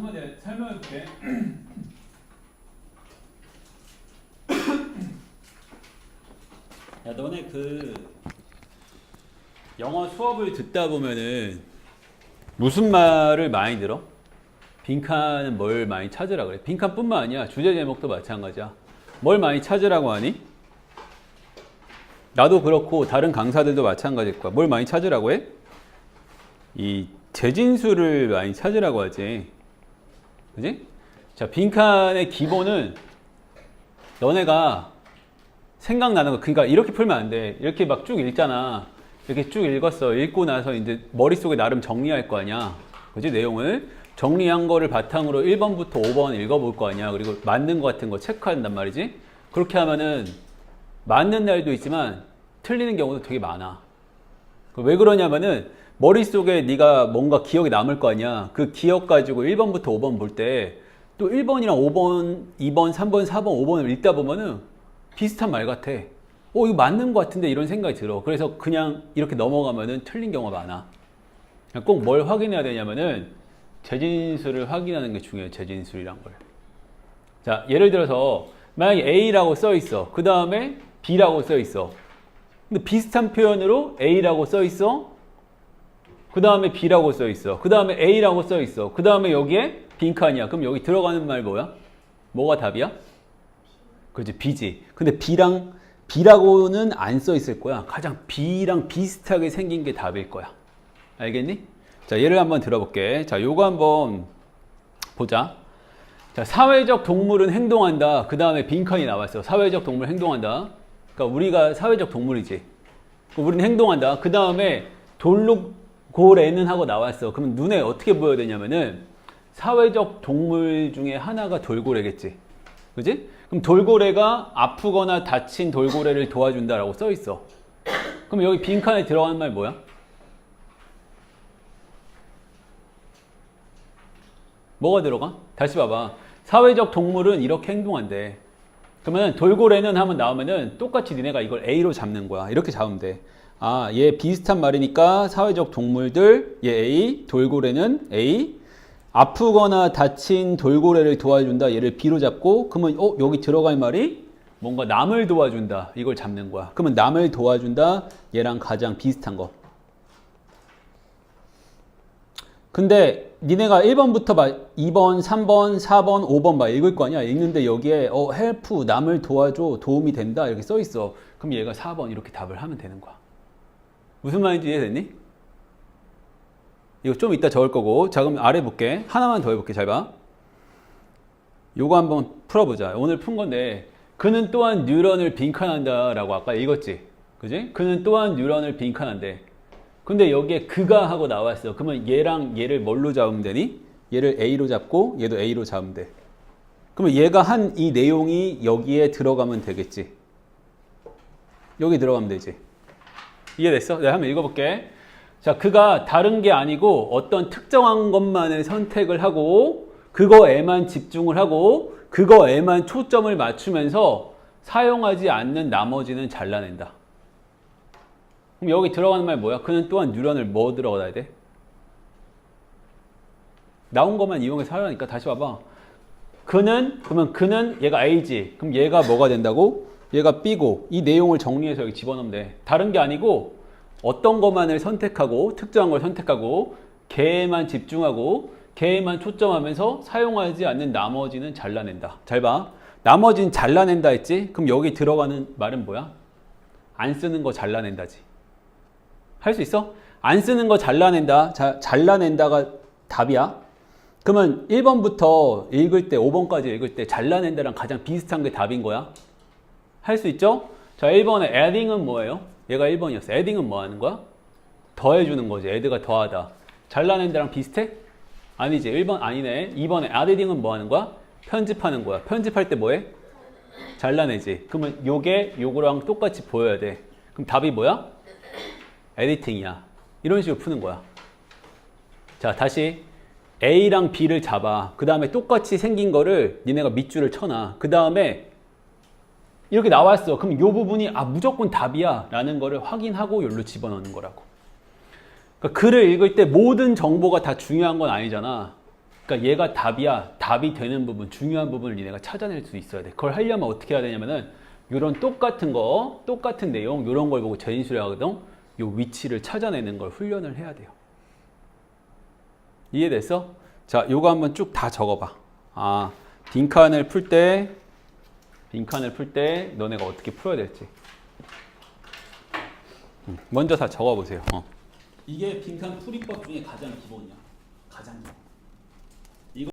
한번 내가 설명해 볼게. 야, 너네 그 영어 수업을 듣다 보면은 무슨 말을 많이 들어? 빈칸은 뭘 많이 찾으라 그래? 빈칸뿐만 아니야. 주제 제목도 마찬가지야. 뭘 많이 찾으라고 하니? 나도 그렇고 다른 강사들도 마찬가지일 거야. 뭘 많이 찾으라고 해? 이 재진수를 많이 찾으라고 하지. 그지? 자, 빈칸의 기본은 너네가 생각나는 거. 그러니까 이렇게 풀면 안 돼. 이렇게 막 쭉 읽잖아. 이렇게 쭉 읽었어. 읽고 나서 이제 머릿속에 나름 정리할 거 아니야. 그지? 내용을. 정리한 거를 바탕으로 1번부터 5번 읽어볼 거 아니야. 그리고 맞는 거 같은 거 체크한단 말이지. 그렇게 하면은 맞는 날도 있지만 틀리는 경우도 되게 많아. 그왜 그러냐면은 머릿속에 네가 뭔가 기억이 남을 거 아니야. 그 기억 가지고 1번부터 5번 볼 때 또 1번이랑 5번, 2번, 3번, 4번, 5번을 읽다 보면은 비슷한 말 같아. 어, 이거 맞는 것 같은데 이런 생각이 들어. 그래서 그냥 이렇게 넘어가면은 틀린 경우가 많아. 꼭 뭘 확인해야 되냐면은 재진수를 확인하는 게 중요해요. 재진수이란 걸. 자, 예를 들어서 만약에 A라고 써 있어. 그 다음에 B라고 써 있어. 근데 비슷한 표현으로 A라고 써 있어. 그 다음에 B라고 써 있어. 그 다음에 A라고 써 있어. 그 다음에 여기에 빈칸이야. 그럼 여기 들어가는 말 뭐야? 뭐가 답이야? 그렇지, B지. 근데 B랑 B라고는 안 써 있을 거야. 가장 B랑 비슷하게 생긴 게 답일 거야. 알겠니? 자, 예를 한번 들어볼게. 자, 요거 한번 보자. 자, 사회적 동물은 행동한다. 그 다음에 빈칸이 나왔어. 사회적 동물 행동한다. 그러니까 우리가 사회적 동물이지. 우리는 행동한다. 그 다음에 돌고래는 하고 나왔어. 그럼 눈에 어떻게 보여야 되냐면은 사회적 동물 중에 하나가 돌고래겠지. 그지? 그럼 돌고래가 아프거나 다친 돌고래를 도와준다라고 써 있어. 그럼 여기 빈칸에 들어가는 말 뭐야? 뭐가 들어가? 다시 봐봐. 사회적 동물은 이렇게 행동한대. 그러면 돌고래는 하면 나오면은 똑같이 니네가 이걸 A로 잡는 거야. 이렇게 잡으면 돼. 아, 얘 비슷한 말이니까 사회적 동물들, 얘 A, 돌고래는 A. 아프거나 다친 돌고래를 도와준다. 얘를 B로 잡고, 그러면 어 여기 들어갈 말이 뭔가 남을 도와준다. 이걸 잡는 거야. 그러면 남을 도와준다. 얘랑 가장 비슷한 거. 근데 니네가 1번부터 막 2번, 3번, 4번, 5번 막 읽을 거 아니야. 읽는데 여기에 어 헬프 남을 도와줘 도움이 된다 이렇게 써 있어. 그럼 얘가 4번 이렇게 답을 하면 되는 거야. 무슨 말인지 이해됐니? 이거 좀 이따 적을 거고. 자 그럼 아래 볼게. 하나만 더 해볼게. 잘 봐. 요거 한번 풀어보자. 오늘 푼 건데 그는 또한 뉴런을 빈칸한다 라고 아까 읽었지. 그지? 그는 또한 뉴런을 빈칸한대. 근데 여기에 그가 하고 나왔어. 그러면 얘랑 얘를 뭘로 잡으면 되니? 얘를 A로 잡고 얘도 A로 잡으면 돼. 그러면 얘가 한 이 내용이 여기에 들어가면 되겠지. 여기 들어가면 되지. 이해됐어? 내가 한번 읽어볼게. 자, 그가 다른 게 아니고 어떤 특정한 것만을 선택을 하고 그거에만 집중을 하고 그거에만 초점을 맞추면서 사용하지 않는 나머지는 잘라낸다. 그럼 여기 들어가는 말 뭐야? 그는 또한 뉴런을 뭐 들어가야 돼? 나온 것만 이용해서 하려니까 다시 봐봐. 그는 그러면 그는 얘가 A지. 그럼 얘가 뭐가 된다고? 얘가 B고 이 내용을 정리해서 여기 집어넣으면 돼. 다른 게 아니고 어떤 것만을 선택하고 특정한 걸 선택하고 걔에만 집중하고 걔에만 초점하면서 사용하지 않는 나머지는 잘라낸다. 잘 봐. 나머지는 잘라낸다 했지? 그럼 여기 들어가는 말은 뭐야? 안 쓰는 거 잘라낸다지. 할 수 있어? 안 쓰는 거 잘라낸다. 자, 잘라낸다가 답이야. 그러면 1번부터 읽을 때 5번까지 읽을 때 잘라낸다랑 가장 비슷한 게 답인 거야. 할 수 있죠? 자, 1번에 adding은 뭐예요? 얘가 1번이었어. adding은 뭐 하는 거야? 더해주는 거지. add가 더하다. 잘라낸다랑 비슷해? 아니지. 1번 아니네. 2번에 adding은 뭐 하는 거야? 편집하는 거야. 편집할 때 뭐해? 잘라내지. 그러면 요게 요거랑 똑같이 보여야 돼. 그럼 답이 뭐야? 에디팅이야. 이런 식으로 푸는 거야. 자, 다시 A랑 B를 잡아. 그 다음에 똑같이 생긴 거를 니네가 밑줄을 쳐놔. 그 다음에 이렇게 나왔어. 그럼 이 부분이 아 무조건 답이야 라는 거를 확인하고 여기로 집어넣는 거라고. 그러니까 글을 읽을 때 모든 정보가 다 중요한 건 아니잖아. 그러니까 얘가 답이야. 답이 되는 부분, 중요한 부분을 니네가 찾아낼 수 있어야 돼. 그걸 하려면 어떻게 해야 되냐면은 이런 똑같은 거, 똑같은 내용, 이런 걸 보고 재진수라고 하거든. 요 위치를 찾아내는 걸 훈련을 해야 돼요. 이해됐어? 자, 요거 한번 쭉 다 적어봐. 아, 빈칸을 풀 때, 빈칸을 풀 때 너네가 어떻게 풀어야 될지. 음, 먼저 다 적어보세요. 어. 이게 빈칸 풀이법 중에 가장 기본이야. 가장 기본.